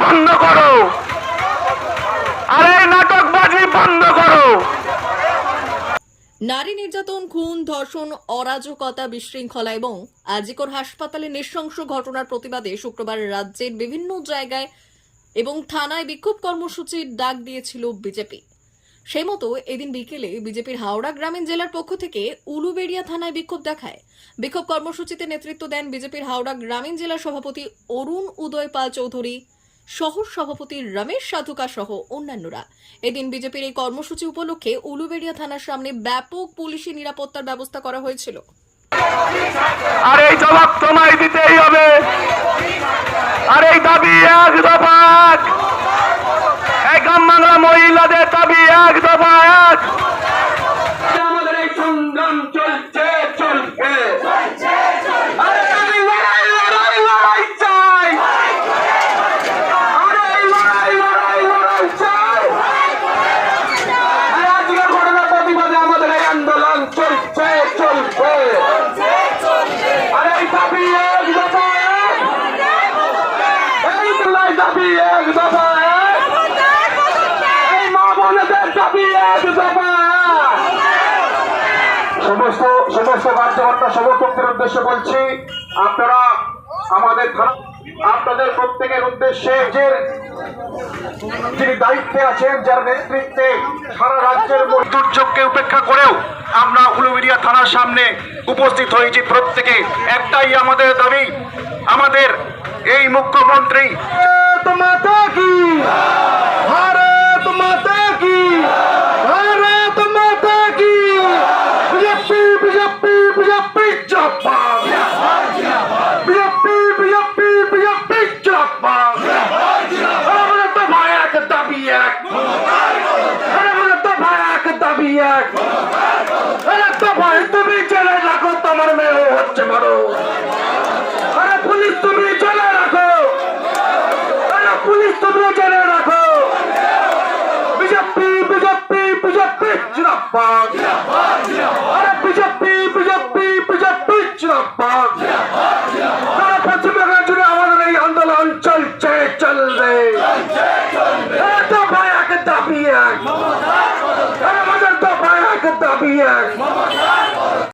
বন্ধ করো। আর নাটকবাজি বন্ধ করো। নারী নির্যাতন, খুন, ধর্ষণ, অরাজকতা, বিশৃঙ্খলা এবং আজিকর হাসপাতালে নৃশংস ঘটনার প্রতিবাদে শুক্রবার রাজ্যের বিভিন্ন জায়গায় এবং থানায় বিক্ষোভ কর্মসূচির ডাক দিয়েছিল বিজেপি। সেই মতো এদিন বিকেলে বিজেপির হাওড়া গ্রামীণ জেলার পক্ষ থেকে উলুবেড়িয়া থানায় বিক্ষোভ দেখায়। বিক্ষোভ কর্মসূচিতে নেতৃত্ব দেন বিজেপির হাওড়া গ্রামীণ জেলার সভাপতি অরুণ উদয় পাল চৌধুরী। শহর সভাপতি রমেশ সাধুকা সহ অন্যান্যরা। এদিন বিজেপির এই কর্মসূচি উপলক্ষে উলুবেড়িয়া থানার সামনে ব্যাপক পুলিশি নিরাপত্তার ব্যবস্থা করা হয়েছিল। আর এই জবাব তোমায় দিতেই হবে। আর এই দাবি এক দফা এক। মহিলাদের দাবি এক দফা এক আমাদের এই সংগ্রাম চলছে চলবে আরে আমি লড়াই লড়াই লড়াই চাই আরে এই লড়াই লড়াই লড়াই চাই আরে আজকের ঘটনার প্রতিবাদে আমাদের এই আন্দোলন চলছে চলবে আরে এই দাবি এক দফা এক এই লড়াই উদ্দেশ্যে বলছি, আপনারা আমাদের আপনাদের প্রত্যেকের উদ্দেশ্যে যে দায়িত্বে আছেন, যার নেতৃত্বে রাজ্যের উপেক্ষা করেও আমরা উলুবেরিয়া থানার সামনে উপস্থিত হয়েছি প্রত্যেকে। একটাই আমাদের দাবি, আমাদের এই মুখ্যমন্ত্রী মাতা কি? ভারত মাতা কি? ভারত মাতা কি? বিজেপি বিজেপি বিজেপি তো ভাই তুমি চলে রাখো তোমার মেয়ে হচ্ছে মারো আরে পুলিশ তুমি চলে রাখো আরে পুলিশ তুমি চলে রাখো বিজেপি বিজেপি বিজেপি জিরাবাগ আরে বিজেপি বিজেপি বিজেপি জিরাবাগ সারা পশ্চিম বাংলা জুড়ে আমাদের এই আন্দোলন চলছে চলবে আরে তো ভাই এক দাবি এক আরে আমাদের তো ভাই এক দাবি এক